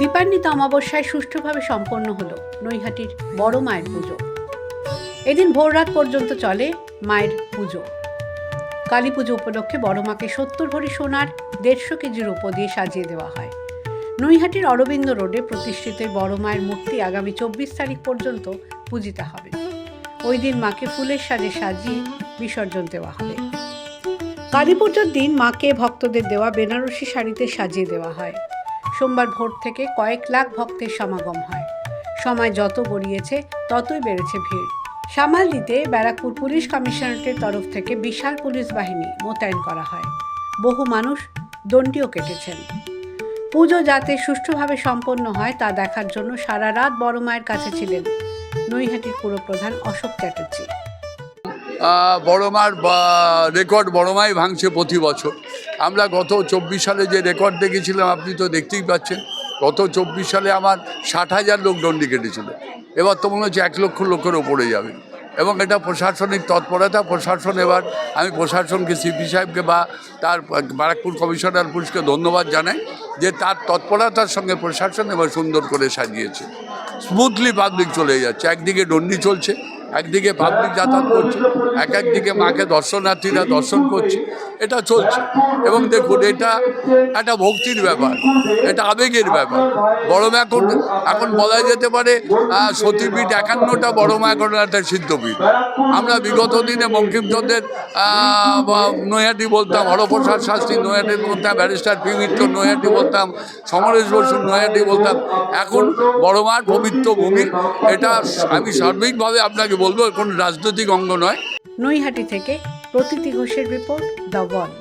দীপান্বিত অমাবস্যায় সুষ্ঠুভাবে সম্পন্ন হলো নৈহাটির বড় মায়ের পুজো। এদিন ভোররাত পর্যন্ত চলে মায়ের পুজো। কালী পুজো উপলক্ষে বড় মাকে সত্তর ভরি সোনার দেড়শো কেজি রূপো দিয়ে সাজিয়ে দেওয়া হয়। নৈহাটির অরবিন্দ রোডে প্রতিষ্ঠিত বড় মায়ের মূর্তি আগামী চব্বিশ তারিখ পর্যন্ত পূজিত হবে। ওই দিন মাকে ফুলের সাজে সাজিয়ে বিসর্জন দেওয়া হবে। কালী পুজোর দিন মাকে ভক্তদের দেওয়া বেনারসি শাড়িতে সাজিয়ে দেওয়া হয়। সোমবার ভোর থেকে কয়েক লাখ ভক্তের সমাগম হয়। সময় যত গড়িয়েছে, ততই বেড়েছে ভিড়। সামাল দিতে ব্যারাকপুর পুলিশ কমিশনারেটের তরফ থেকে বিশাল পুলিশ বাহিনী মোতায়েন করা হয়। বহু মানুষ দণ্ডিও কেটেছেন। পুজো যাতে সুষ্ঠুভাবে সম্পন্ন হয়, তা দেখার জন্য সারা রাত বড় মায়ের কাছে ছিলেন নৈহাটির পুরপ্রধান অশোক চ্যাটার্জি। আহ, বড় মার বা- রেকর্ড বড় মাই ভাঙছে প্রতি বছর। আমরা গত চব্বিশ সালে যে রেকর্ড দেখেছিলাম আপনি তো দেখতেই পাচ্ছেন গত চব্বিশ সালে আমার ষাট হাজার লোক দণ্ডি কেটেছিল। এবার তো মনে হচ্ছে এক লক্ষ লোকের ওপরে যাবে। এবং এটা প্রশাসনিক তৎপরতা প্রশাসন এবার আমি প্রশাসনকে সিপি সাহেবকে বা তার বারাকপুর কমিশনার পুলিশকে ধন্যবাদ জানাই যে তার তৎপরতার সঙ্গে প্রশাসন এবার সুন্দর করে সাজিয়েছে। স্মুথলি পাবলিক চলে যাচ্ছে একদিকে ডন্ডি চলছে একদিকে পাবলিক যাতায়াত করছে, এক একদিকে মাকে দর্শনার্থীরা দর্শন করছে, এটা চলছে। এবং দেখুন, এটা একটা ভক্তির ব্যাপার, এটা আবেগের ব্যাপার। বড় এখন এখন বলা যেতে পারে সতীপীঠ একান্নটা বড় মা একটা সিদ্ধপীঠ। আমরা বিগত দিনে বঙ্কিমচন্দ্রের নৈহাটি বলতাম, হরপ্রসাদ শাস্ত্রী নৈহাটি বলতাম, ব্যারিস্টার পি মিত্র নৈহাটি বলতাম, সমরেশ বসু নৈহাটি বলতাম। এখন বড় মার পবিত্র ভূমি, এটা আমি সার্বিকভাবে আপনাকে বলব কোন রাজনৈতিক অঙ্গ নয়। নৈহাটি থেকে প্রতীতি ঘোষের রিপোর্ট দ্য ওয়াল